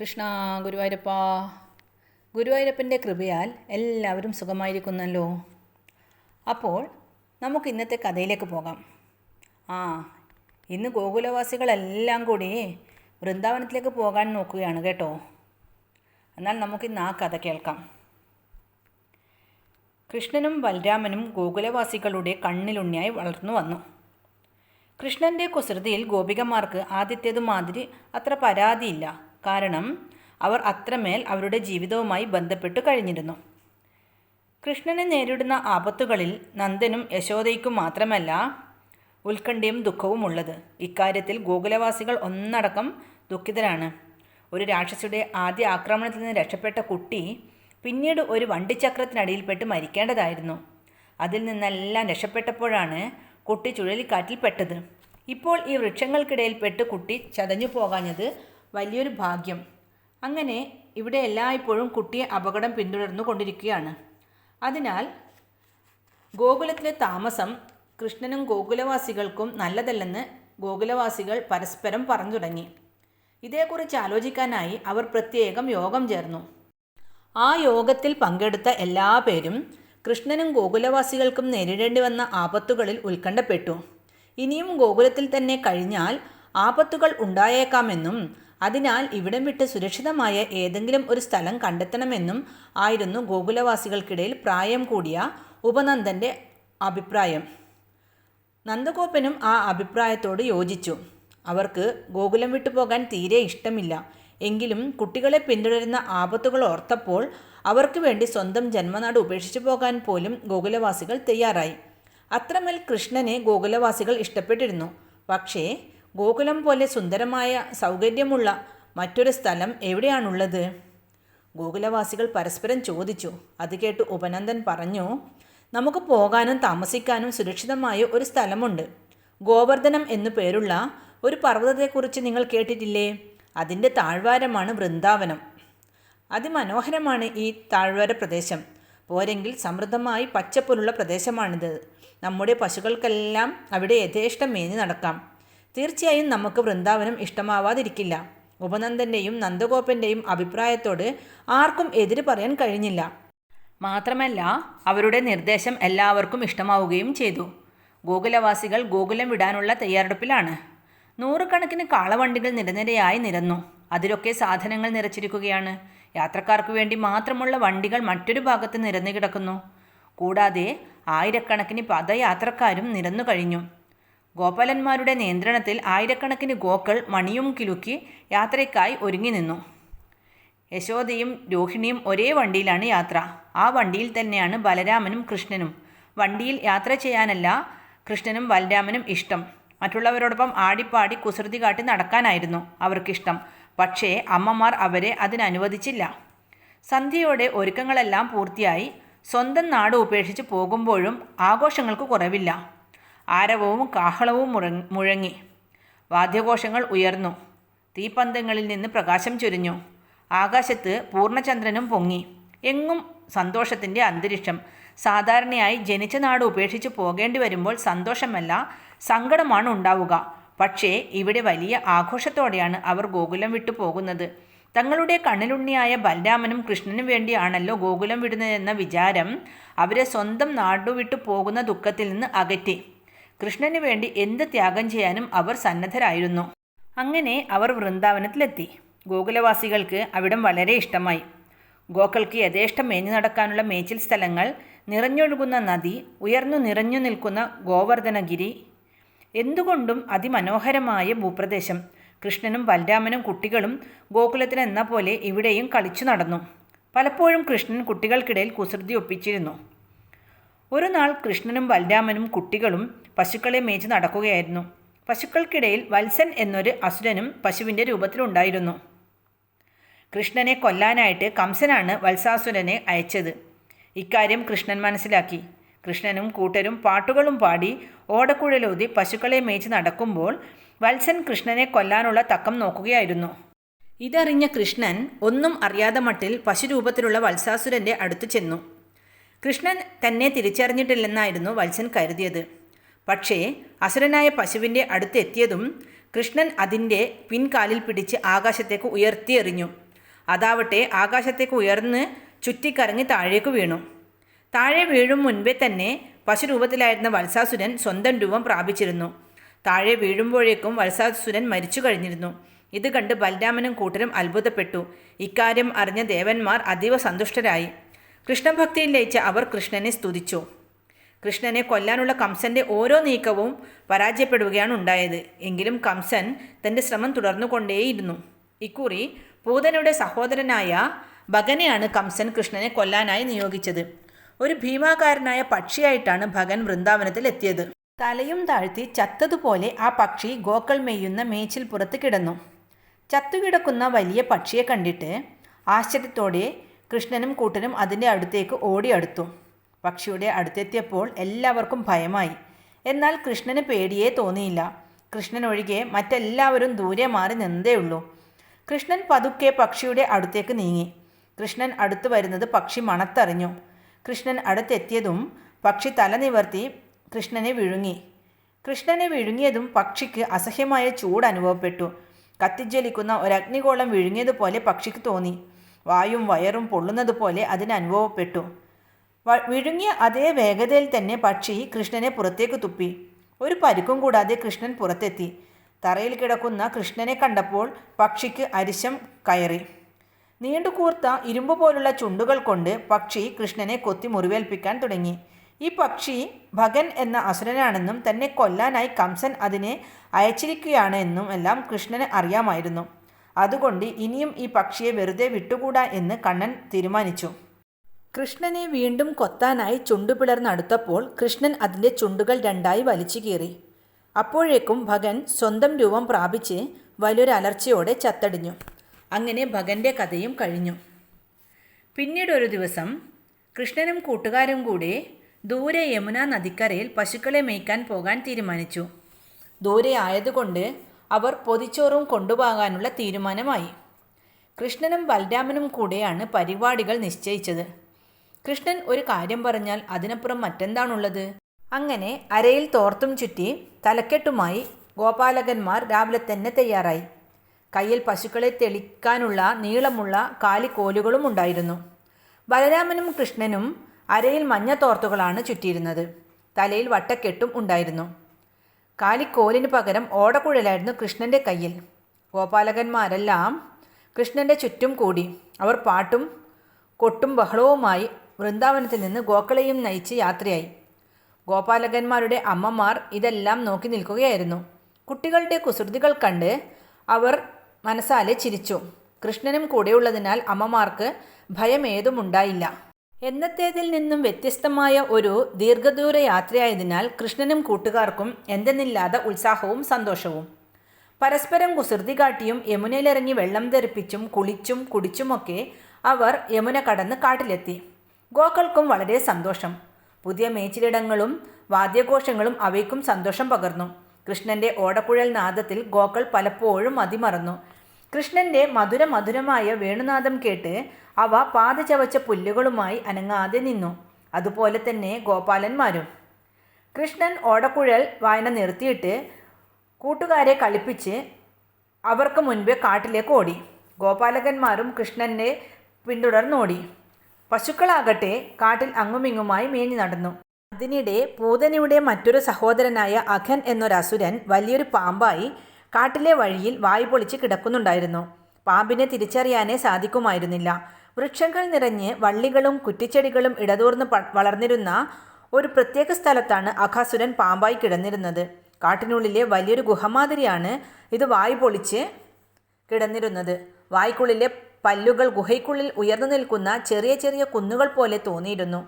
കൃഷ്ണ ഗുരുവായൂരപ്പ. ഗുരുവായൂരപ്പന്റെ കൃപയാൽ എല്ലാവരും സുഖമായിരിക്കുന്നല്ലോ. അപ്പോൾ നമുക്ക് ഇന്നത്തെ കഥയിലേക്ക് പോകാം. ആ ഇന്ന് ഗോകുലവാസികളെല്ലാം കൂടി വൃന്ദാവനത്തിലേക്ക് പോകാൻ നോക്കുകയാണ് കേട്ടോ. എന്നാൽ നമുക്കിന്ന് ആ കഥ കേൾക്കാം. കൃഷ്ണനും ബലരാമനും ഗോകുലവാസികളുടെ കണ്ണിലുണ്ണിയായി വളർന്നു വന്നു. കൃഷ്ണന്റെ കുസൃതിയിൽ ഗോപികമാർക്ക് ആദ്യത്തേതുമാതിരി അത്ര പരാതിയില്ല. കാരണം അവർ അത്രമേൽ അവരുടെ ജീവിതവുമായി ബന്ധപ്പെട്ടു കഴിഞ്ഞിരുന്നു. കൃഷ്ണനെ നേരിടുന്ന ആപത്തുകളിൽ നന്ദനും യശോദയ്ക്കും മാത്രമല്ല ഉത്കണ്ഠയും ദുഃഖവും ഉള്ളത്. ഇക്കാര്യത്തിൽ ഗോകുലവാസികൾ ഒന്നടക്കം ദുഃഖിതരാണ്. ഒരു രാക്ഷസിയുടെ ആദ്യ ആക്രമണത്തിൽ നിന്ന് രക്ഷപ്പെട്ട കുട്ടി പിന്നീട് ഒരു വണ്ടിച്ചക്രത്തിനടിയിൽപ്പെട്ട് മരിക്കേണ്ടതായിരുന്നു. അതിൽ നിന്നെല്ലാം രക്ഷപ്പെട്ടപ്പോഴാണ് കുട്ടി ചുഴലിക്കാറ്റിൽ പെട്ടത്. ഇപ്പോൾ ഈ വൃക്ഷങ്ങൾക്കിടയിൽപ്പെട്ട് കുട്ടി ചതഞ്ഞു പോകാഞ്ഞത് വലിയൊരു ഭാഗ്യം. അങ്ങനെ ഇവിടെ എല്ലായ്പ്പോഴും കുട്ടിയെ അപകടം പിന്തുടർന്നു കൊണ്ടിരിക്കുകയാണ്. അതിനാൽ ഗോകുലത്തിലെ താമസം കൃഷ്ണനും ഗോകുലവാസികൾക്കും നല്ലതല്ലെന്ന് ഗോകുലവാസികൾ പരസ്പരം പറഞ്ഞു തുടങ്ങി. ഇതേക്കുറിച്ച് ആലോചിക്കാനായി അവർ പ്രത്യേകം യോഗം ചേർന്നു. ആ യോഗത്തിൽ പങ്കെടുത്ത എല്ലാ പേരും കൃഷ്ണനും ഗോകുലവാസികൾക്കും നേരിടേണ്ടി വന്ന ആപത്തുകളിൽ ഉത്കണ്ഠപ്പെട്ടു. ഇനിയും ഗോകുലത്തിൽ തന്നെ കഴിഞ്ഞാൽ ആപത്തുകൾ ഉണ്ടായേക്കാമെന്നും അതിനാൽ ഇവിടം വിട്ട് സുരക്ഷിതമായ ഏതെങ്കിലും ഒരു സ്ഥലം കണ്ടെത്തണമെന്നും ആയിരുന്നു ഗോകുലവാസികൾക്കിടയിൽ പ്രായം കൂടിയ ഉപനന്ദന്റെ അഭിപ്രായം. നന്ദഗോപനും ആ അഭിപ്രായത്തോട് യോജിച്ചു. അവർക്ക് ഗോകുലം വിട്ടു പോകാൻ തീരെ ഇഷ്ടമില്ല. എങ്കിലും കുട്ടികളെ പിന്തുടരുന്ന ആപത്തുകൾ ഓർത്തപ്പോൾ അവർക്ക് വേണ്ടി സ്വന്തം ജന്മനാട് ഉപേക്ഷിച്ചു പോകാൻ പോലും ഗോകുലവാസികൾ തയ്യാറായി. അത്രമേൽ കൃഷ്ണനെ ഗോകുലവാസികൾ ഇഷ്ടപ്പെട്ടിരുന്നു. പക്ഷേ ഗോകുലം പോലെ സുന്ദരമായ സൗകര്യമുള്ള മറ്റൊരു സ്ഥലം എവിടെയാണുള്ളത്? ഗോകുലവാസികൾ പരസ്പരം ചോദിച്ചു. അത് കേട്ട് ഉപനന്ദൻ പറഞ്ഞു നമുക്ക് പോകാനും താമസിക്കാനും സുരക്ഷിതമായ ഒരു സ്ഥലമുണ്ട്. ഗോവർദ്ധനം എന്നു പേരുള്ള ഒരു പർവതത്തെക്കുറിച്ച് നിങ്ങൾ കേട്ടിട്ടില്ലേ? അതിന്റെ താഴ്വാരമാണ് വൃന്ദാവനം. അതിമനോഹരമാണ് ഈ താഴ്വാര പ്രദേശം. പോരെങ്കിൽ സമൃദ്ധമായി പച്ചപ്പുലുള്ള പ്രദേശമാണിത്. നമ്മുടെ പശുക്കൾക്കെല്ലാം അവിടെ യഥേഷ്ടം മേഞ്ഞു നടക്കാം. തീർച്ചയായും നമുക്ക് വൃന്ദാവനം ഇഷ്ടമാവാതിരിക്കില്ല. ഉപനന്ദന്റെയും നന്ദഗോപന്റെയും അഭിപ്രായത്തോട് ആർക്കും എതിര് പറയാൻ കഴിഞ്ഞില്ല. മാത്രമല്ല അവരുടെ നിർദ്ദേശം എല്ലാവർക്കും ഇഷ്ടമാവുകയും ചെയ്തു. ഗോകുലവാസികൾ ഗോകുലം വിടാനുള്ള തയ്യാറെടുപ്പിലാണ്. നൂറുകണക്കിന് കാളവണ്ടികൾ നിരനിരയായി നിരന്നു. അതിലൊക്കെ സാധനങ്ങൾ നിറച്ചിരിക്കുകയാണ്. യാത്രക്കാർക്ക് വേണ്ടി മാത്രമുള്ള വണ്ടികൾ മറ്റൊരു ഭാഗത്ത് നിരന്നു കിടക്കുന്നു. കൂടാതെ ആയിരക്കണക്കിന് പദയാത്രക്കാരും നിരന്നു കഴിഞ്ഞു. ഗോപാലന്മാരുടെ നിയന്ത്രണത്തിൽ ആയിരക്കണക്കിന് ഗോക്കൾ മണിയും കിലുക്കി യാത്രയ്ക്കായി ഒരുങ്ങി നിന്നു. യശോദയും രോഹിണിയും ഒരേ വണ്ടിയിലാണ് യാത്ര. ആ വണ്ടിയിൽ തന്നെയാണ് ബലരാമനും കൃഷ്ണനും. വണ്ടിയിൽ യാത്ര ചെയ്യാനല്ല കൃഷ്ണനും ബലരാമനും ഇഷ്ടം. മറ്റുള്ളവരോടൊപ്പം ആടിപ്പാടി കുസൃതി കാട്ടി നടക്കാനായിരുന്നു അവർക്കിഷ്ടം. പക്ഷേ അമ്മമാർ അവരെ അതിനനുവദിച്ചില്ല. സന്ധ്യയോടെ ഒരുക്കങ്ങളെല്ലാം പൂർത്തിയായി. സ്വന്തം നാട് ഉപേക്ഷിച്ച് പോകുമ്പോഴും ആഘോഷങ്ങൾക്ക് കുറവില്ല. ആരവവും കാഹളവും മുഴങ്ങി. വാദ്യഘോഷങ്ങൾ ഉയർന്നു. തീപ്പന്തങ്ങളിൽ നിന്ന് പ്രകാശം ചൊരിഞ്ഞു. ആകാശത്ത് പൂർണചന്ദ്രനും പൊങ്ങി. എങ്ങും സന്തോഷത്തിന്റെ അന്തരീക്ഷം. സാധാരണയായി ജനിച്ച നാട് ഉപേക്ഷിച്ച് പോകേണ്ടി വരുമ്പോൾ സന്തോഷമല്ല സങ്കടമാണ് ഉണ്ടാവുക. പക്ഷേ ഇവിടെ വലിയ ആഘോഷത്തോടെയാണ് അവർ ഗോകുലം വിട്ടു പോകുന്നത്. തങ്ങളുടെ കണ്ണിലുണ്ണിയായ ബലരാമനും കൃഷ്ണനും വേണ്ടിയാണല്ലോ ഗോകുലം വിടുന്നതെന്ന വിചാരം അവരെ സ്വന്തം നാടു വിട്ടു പോകുന്ന ദുഃഖത്തിൽ നിന്ന് അകറ്റി. കൃഷ്ണന് വേണ്ടി എന്ത് ത്യാഗം ചെയ്യാനും അവർ സന്നദ്ധരായിരുന്നു. അങ്ങനെ അവർ വൃന്ദാവനത്തിലെത്തി. ഗോകുലവാസികൾക്ക് അവിടം വളരെ ഇഷ്ടമായി. ഗോക്കൾക്ക് യഥേഷ്ടം മേഞ്ഞു നടക്കാനുള്ള മേച്ചിൽ സ്ഥലങ്ങൾ നിറഞ്ഞൊഴുകുന്ന നദി ഉയർന്നു നിറഞ്ഞു നിൽക്കുന്ന ഗോവർദ്ധനഗിരി എന്തുകൊണ്ടും അതിമനോഹരമായ ഭൂപ്രദേശം. കൃഷ്ണനും ബലരാമനും കുട്ടികളും ഗോകുലത്തിന് എന്ന പോലെ ഇവിടെയും കളിച്ചു നടന്നു. പലപ്പോഴും കൃഷ്ണൻ കുട്ടികൾക്കിടയിൽ കുസൃതി ഒപ്പിച്ചിരുന്നു. ഒരു നാൾ കൃഷ്ണനും ബലരാമനും കുട്ടികളും പശുക്കളെ മേച്ച് നടക്കുകയായിരുന്നു. പശുക്കൾക്കിടയിൽ വത്സൻ എന്നൊരു അസുരനും പശുവിന്റെ രൂപത്തിലുണ്ടായിരുന്നു. കൃഷ്ണനെ കൊല്ലാനായിട്ട് കംസനാണ് വത്സാസുരനെ അയച്ചത്. ഇക്കാര്യം കൃഷ്ണൻ മനസ്സിലാക്കി. കൃഷ്ണനും കൂട്ടരും പാട്ടുകളും പാടി ഓടക്കുഴലൂതി പശുക്കളെ മേച്ച് നടക്കുമ്പോൾ വത്സൻ കൃഷ്ണനെ കൊല്ലാനുള്ള തക്കം നോക്കുകയായിരുന്നു. ഇതറിഞ്ഞ കൃഷ്ണൻ ഒന്നും അറിയാതെ മട്ടിൽ പശുരൂപത്തിലുള്ള വത്സാസുരന്റെ അടുത്തു ചെന്നു. കൃഷ്ണൻ തന്നെ തിരിച്ചറിഞ്ഞിട്ടില്ലെന്നായിരുന്നു വത്സൻ കരുതിയത്. പക്ഷേ അസുരനായ പശുവിന്റെ അടുത്തെത്തിയതും കൃഷ്ണൻ അതിന്റെ പിൻകാലിൽ പിടിച്ച് ആകാശത്തേക്ക് ഉയർത്തിയെറിഞ്ഞു. അതാവട്ടെ ആകാശത്തേക്ക് ഉയർന്ന് ചുറ്റിക്കറങ്ങി താഴേക്ക് വീണു. താഴെ വീഴും മുൻപേ തന്നെ പശു രൂപത്തിലായിരുന്ന വത്സാസുരൻ സ്വന്തം രൂപം പ്രാപിച്ചിരുന്നു. താഴെ വീഴുമ്പോഴേക്കും വത്സാസുരൻ മരിച്ചു കഴിഞ്ഞിരുന്നു. ഇത് കണ്ട് ബലരാമനും കൂട്ടരും അത്ഭുതപ്പെട്ടു. ഇക്കാര്യം അറിഞ്ഞ ദേവന്മാർ അതീവ സന്തുഷ്ടരായി. കൃഷ്ണഭക്തിയിൽ ലയിച്ച അവർ കൃഷ്ണനെ സ്തുതിച്ചു. കൃഷ്ണനെ കൊല്ലാനുള്ള കംസന്റെ ഓരോ നീക്കവും പരാജയപ്പെടുകയാണ് ഉണ്ടായത്. എങ്കിലും കംസൻ തന്റെ ശ്രമം തുടർന്നുകൊണ്ടേയിരുന്നു. ഇക്കുറി പൂതനയുടെ സഹോദരനായ ഭഗനെയാണ് കംസൻ കൃഷ്ണനെ കൊല്ലാനായി നിയോഗിച്ചത്. ഒരു ഭീമാകാരനായ പക്ഷിയായിട്ടാണ് ഭഗൻ വൃന്ദാവനത്തിൽ എത്തിയത്. തലയും താഴ്ത്തി ചത്തതുപോലെ ആ പക്ഷി ഗോക്കൾ മെയ്യുന്ന മേച്ചിൽ പുറത്ത് കിടന്നു. ചത്തുകിടക്കുന്ന വലിയ പക്ഷിയെ കണ്ടിട്ട് ആശ്ചര്യത്തോടെ കൃഷ്ണനും കൂട്ടനും അതിന്റെ അടുത്തേക്ക് ഓടിയടുത്തു പക്ഷിയുടെ അടുത്തെത്തിയപ്പോൾ എല്ലാവർക്കും ഭയമായി. എന്നാൽ കൃഷ്ണന് പേടിയേ തോന്നിയില്ല. കൃഷ്ണൻ ഒഴികെ മറ്റെല്ലാവരും ദൂരെ മാറി നിന്നതേയുള്ളൂ കൃഷ്ണൻ പതുക്കെ പക്ഷിയുടെ അടുത്തേക്ക് നീങ്ങി. കൃഷ്ണൻ അടുത്തു വരുന്നത് പക്ഷി മണത്തറിഞ്ഞു. കൃഷ്ണൻ അടുത്തെത്തിയതും പക്ഷി തല നിവർത്തി കൃഷ്ണനെ വിഴുങ്ങി. കൃഷ്ണനെ വിഴുങ്ങിയതും പക്ഷിക്ക് അസഹ്യമായ ചൂട് അനുഭവപ്പെട്ടു കത്തിജ്വലിക്കുന്ന ഒരഗ്നികോളം വിഴുങ്ങിയതുപോലെ പക്ഷിക്ക് തോന്നി. വായും വയറും പൊള്ളുന്നത് പോലെ അതിന് അനുഭവപ്പെട്ടു. വിഴുങ്ങിയ അതേ വേഗതയിൽ തന്നെ പക്ഷി കൃഷ്ണനെ പുറത്തേക്ക് തുപ്പി. ഒരു പരുക്കും കൂടാതെ കൃഷ്ണൻ പുറത്തെത്തി. തറയിൽ കിടക്കുന്ന കൃഷ്ണനെ കണ്ടപ്പോൾ പക്ഷിക്ക് അരിശം കയറി. നീണ്ടുകൂർത്ത ഇരുമ്പ് പോലുള്ള ചുണ്ടുകൾ കൊണ്ട് പക്ഷി കൃഷ്ണനെ കൊത്തി മുറിവേൽപ്പിക്കാൻ തുടങ്ങി. ഈ പക്ഷി ഭഗൻ എന്ന അസുരനാണെന്നും തന്നെ കൊല്ലാനായി കംസൻ അതിനെ അയച്ചിരിക്കുകയാണ് എന്നും എല്ലാം കൃഷ്ണന് അറിയാമായിരുന്നു. അതുകൊണ്ട് ഇനിയും ഈ പക്ഷിയെ വെറുതെ വിട്ടുകൂടാ എന്ന് കണ്ണൻ തീരുമാനിച്ചു. കൃഷ്ണനെ വീണ്ടും കൊത്താനായി ചുണ്ടുപിളർന്നടുത്തപ്പോൾ കൃഷ്ണൻ അതിന്റെ ചുണ്ടുകൾ രണ്ടായി വലിച്ചു കീറി. അപ്പോഴേക്കും ഭഗൻ സ്വന്തം രൂപം പ്രാപിച്ച് വലിയൊരു അലർച്ചയോടെ ചത്തടിഞ്ഞു. അങ്ങനെ ഭഗന്റെ കഥയും കഴിഞ്ഞു. പിന്നീട് ഒരു ദിവസം കൃഷ്ണനും കൂട്ടുകാരും കൂടെ ദൂരെ യമുന നദിക്കരയിൽ പശുക്കളെ മേയ്ക്കാൻ പോകാൻ തീരുമാനിച്ചു. ദൂരെ ആയതുകൊണ്ട് അവർ പൊതിച്ചോറും കൊണ്ടുപോകാനുള്ള തീരുമാനമായി. കൃഷ്ണനും ബലരാമനും കൂടെയാണ് പരിപാടികൾ നിശ്ചയിച്ചത്. കൃഷ്ണൻ ഒരു കാര്യം പറഞ്ഞാൽ അതിനപ്പുറം മറ്റെന്താണുള്ളത്? അങ്ങനെ അരയിൽ തോർത്തും ചുറ്റി തലക്കെട്ടുമായി ഗോപാലകന്മാർ രാവിലെ തന്നെ തയ്യാറായി. കയ്യിൽ പശുക്കളെ തെളിക്കാനുള്ള നീളമുള്ള കാലിക്കോലുകളും ഉണ്ടായിരുന്നു. ബലരാമനും കൃഷ്ണനും അരയിൽ മഞ്ഞ തോർത്തുകളാണ് ചുറ്റിയിരുന്നത്. തലയിൽ വട്ടക്കെട്ടും ഉണ്ടായിരുന്നു. കാലിക്കോലിന് പകരം ഓടക്കുഴലായിരുന്നു കൃഷ്ണന്റെ കയ്യിൽ. ഗോപാലകന്മാരെല്ലാം കൃഷ്ണന്റെ ചുറ്റും കൂടി. അവർ പാട്ടും കൊട്ടും ബഹളവുമായി വൃന്ദാവനത്തിൽ നിന്ന് ഗോക്കളെയും നയിച്ച് യാത്രയായി. ഗോപാലകന്മാരുടെ അമ്മമാർ ഇതെല്ലാം നോക്കി നിൽക്കുകയായിരുന്നു. കുട്ടികളുടെ കുസൃതികൾ കണ്ട് അവർ മനസ്സാലെ ചിരിച്ചു. കൃഷ്ണനും കൂടെയുള്ളതിനാൽ അമ്മമാർക്ക് ഭയമേതും ഉണ്ടായില്ല എന്നത്തേതിൽ നിന്നും വ്യത്യസ്തമായ ഒരു ദീർഘദൂര യാത്രയായതിനാൽ കൃഷ്ണനും കൂട്ടുകാർക്കും എന്തെന്നില്ലാതെ ഉത്സാഹവും സന്തോഷവും. പരസ്പരം കുസൃതി കാട്ടിയും യമുനയിലിറങ്ങി വെള്ളം തെറിപ്പിച്ചും കുളിച്ചും കുടിച്ചുമൊക്കെ അവർ യമുന കടന്ന് കാട്ടിലെത്തി. ഗോക്കൾക്കും വളരെ സന്തോഷം. പുതിയ മേച്ചിലിടങ്ങളും വാദ്യഘോഷങ്ങളും അവയ്ക്കും സന്തോഷം പകർന്നു. കൃഷ്ണന്റെ ഓടക്കുഴൽ നാദത്തിൽ ഗോക്കൾ പലപ്പോഴും മതിമറന്നു. കൃഷ്ണന്റെ മധുര മധുരമായ വേണുനാദം കേട്ട് അവ പാത ചവച്ച പുല്ലുകളുമായി അനങ്ങാതെ നിന്നു. അതുപോലെ തന്നെ ഗോപാലന്മാരും. കൃഷ്ണൻ ഓടക്കുഴൽ വായന നിർത്തിയിട്ട് കൂട്ടുകാരെ കളിപ്പിച്ച് അവർക്ക് മുൻപേ കാട്ടിലേക്ക് ഓടി. ഗോപാലകന്മാരും കൃഷ്ണനെ പിന്തുടർന്നോടി. പശുക്കളാകട്ടെ കാട്ടിൽ അങ്ങുമിങ്ങുമായി മേഞ്ഞു നടന്നു. അതിനിടെ പൂതനയുടെ മറ്റൊരു സഹോദരനായ അഖൻ എന്നൊരസുരൻ വലിയൊരു പാമ്പായി കാട്ടിലെ വഴിയിൽ വായു പൊളിച്ച് കിടക്കുന്നുണ്ടായിരുന്നു. പാമ്പിനെ തിരിച്ചറിയാനേ സാധിക്കുമായിരുന്നില്ല. വൃക്ഷങ്ങൾ നിറഞ്ഞ് വള്ളികളും കുറ്റിച്ചെടികളും ഇടതൂർന്ന് വളർന്നിരുന്ന ഒരു പ്രത്യേക സ്ഥലത്താണ് അഖാസുരൻ പാമ്പായി കിടന്നിരുന്നത്. കാട്ടിനുള്ളിലെ വലിയൊരു ഗുഹമാതിരിയാണ് ഇത് വായു പൊളിച്ച് കിടന്നിരുന്നത്. വായ്ക്കുള്ളിലെ പല്ലുകൾ ഗുഹയ്ക്കുള്ളിൽ ഉയർന്നു നിൽക്കുന്ന ചെറിയ ചെറിയ കുന്നുകൾ പോലെ തോന്നിയിരുന്നു.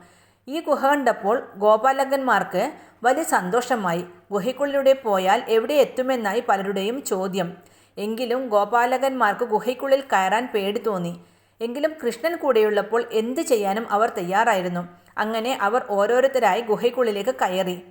ഈ ഗുഹ കണ്ടപ്പോൾ ഗോപാലകന്മാർക്ക് വലിയ സന്തോഷമായി. ഗുഹയ്ക്കുള്ളിലൂടെ പോയാൽ എവിടെ എത്തുമെന്നായി പലരുടെയും ചോദ്യം. എങ്കിലും ഗോപാലകന്മാർക്ക് ഗുഹയ്ക്കുള്ളിൽ കയറാൻ പേടി തോന്നി. എങ്കിലും കൃഷ്ണൻ കൂടെയുള്ളപ്പോൾ എന്ത് ചെയ്യാനും അവർ തയ്യാറായിരുന്നു. അങ്ങനെ അവർ ഓരോരുത്തരായി ഗുഹയ്ക്കുള്ളിലേക്ക് കയറി.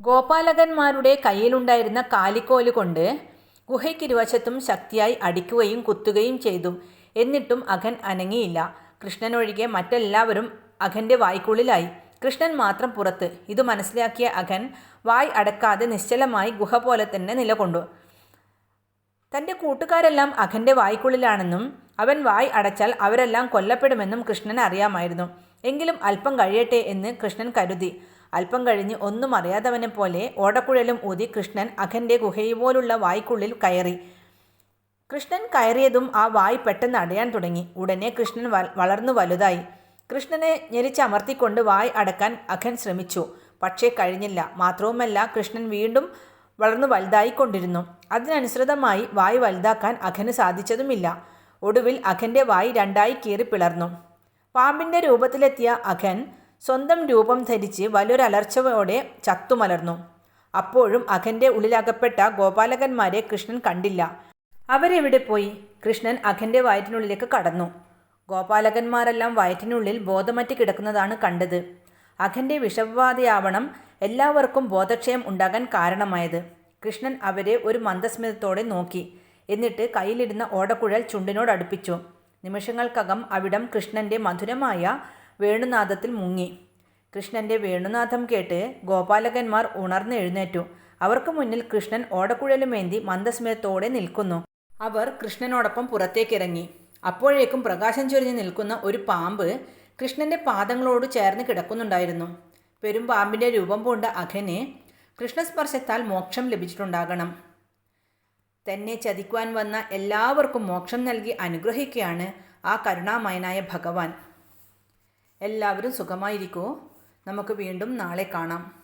ഗോപാലകന്മാരുടെ കയ്യിലുണ്ടായിരുന്ന കാലിക്കോൽ കൊണ്ട് ഗുഹയ്ക്കിരുവശത്തും ശക്തിയായി അടിക്കുകയും കുത്തുകയും ചെയ്തു. എന്നിട്ടും അഖൻ അനങ്ങിയില്ല. കൃഷ്ണനൊഴികെ മറ്റെല്ലാവരും അഖന്റെ വായ്ക്കുള്ളിലായി. കൃഷ്ണൻ മാത്രം പുറത്ത്. ഇത് മനസ്സിലാക്കിയ അഖൻ വായ് അടക്കാതെ നിശ്ചലമായി ഗുഹ പോലെ തന്നെ നിലകൊണ്ടു. തന്റെ കൂട്ടുകാരെല്ലാം അഖന്റെ വായ്ക്കുള്ളിലാണെന്നും അവൻ വായ് അടച്ചാൽ അവരെല്ലാം കൊല്ലപ്പെടുമെന്നും കൃഷ്ണൻ അറിയാമായിരുന്നു. എങ്കിലും അല്പം കഴിയട്ടെ എന്ന് കൃഷ്ണൻ കരുതി. അല്പം കഴിഞ്ഞ് ഒന്നും അറിയാത്തവനെ പോലെ ഓടക്കുഴലും ഊതി കൃഷ്ണൻ അഖന്റെ ഗുഹയുപോലുള്ള വായ്ക്കുള്ളിൽ കയറി. കൃഷ്ണൻ കയറിയതും ആ വായ് പെട്ടെന്ന് അടയാൻ തുടങ്ങി. ഉടനെ കൃഷ്ണൻ വളർന്നു വലുതായി. കൃഷ്ണനെ ഞെരിച്ചമർത്തിക്കൊണ്ട് വായ് അടക്കാൻ അഖൻ ശ്രമിച്ചു. പക്ഷേ കഴിഞ്ഞില്ല. മാത്രവുമല്ല കൃഷ്ണൻ വീണ്ടും വളർന്നു വലുതായിക്കൊണ്ടിരുന്നു. അതിനനുസൃതമായി വായ് വലുതാക്കാൻ അഖന് സാധിച്ചതുമില്ല. ഒടുവിൽ അഖന്റെ വായ് രണ്ടായി കീറി പിളർന്നു. പാമ്പിന്റെ രൂപത്തിലെത്തിയ അഖൻ സ്വന്തം രൂപം ധരിച്ച് വലിയൊരലർച്ചയോടെ ചത്തുമലർന്നു. അപ്പോഴും അഖന്റെ ഉള്ളിലകപ്പെട്ട ഗോപാലകന്മാരെ കൃഷ്ണൻ കണ്ടില്ല. അവരെവിടെ പോയി? കൃഷ്ണൻ അഖന്റെ വയറ്റിനുള്ളിലേക്ക് കടന്നു. ഗോപാലകന്മാരെല്ലാം വയറ്റിനുള്ളിൽ ബോധമറ്റ് കിടക്കുന്നതാണ് കണ്ടത്. അഖന്റെ വിഷബാധയാവണം എല്ലാവർക്കും ബോധക്ഷയം ഉണ്ടാകാൻ കാരണമായത്. കൃഷ്ണൻ അവരെ ഒരു മന്ദസ്മിതത്തോടെ നോക്കി. എന്നിട്ട് കയ്യിലിരുന്ന ഓടക്കുഴൽ ചുണ്ടിനോട് അടുപ്പിച്ചു. നിമിഷങ്ങൾക്കകം അവിടം കൃഷ്ണന്റെ മധുരമായ വേണുനാഥത്തിൽ മുങ്ങി. കൃഷ്ണന്റെ വേണുനാഥം കേട്ട് ഗോപാലകന്മാർ ഉണർന്നെഴുന്നേറ്റു അവർക്ക് മുന്നിൽ കൃഷ്ണൻ ഓടക്കുഴലുമേന്തി മന്ദസ്മിതത്തോടെ നിൽക്കുന്നു. അവർ കൃഷ്ണനോടൊപ്പം പുറത്തേക്കിറങ്ങി. അപ്പോഴേക്കും പ്രകാശം ചൊരിഞ്ഞ് നിൽക്കുന്ന ഒരു പാമ്പ് കൃഷ്ണന്റെ പാദങ്ങളോട് ചേർന്ന് കിടക്കുന്നുണ്ടായിരുന്നു. പെരുമ്പാമ്പിന്റെ രൂപം പൂണ്ട അഖന് കൃഷ്ണസ്പർശത്താൽ മോക്ഷം ലഭിച്ചിട്ടുണ്ടാകണം. തന്നെ ചതിക്കുവാൻ വന്ന എല്ലാവർക്കും മോക്ഷം നൽകി അനുഗ്രഹിക്കുകയാണ് ആ കരുണാമയനായ ഭഗവാൻ. എല്ലാവരും സുഖമായിരിക്കൂ. നമുക്ക് വീണ്ടും നാളെ കാണാം.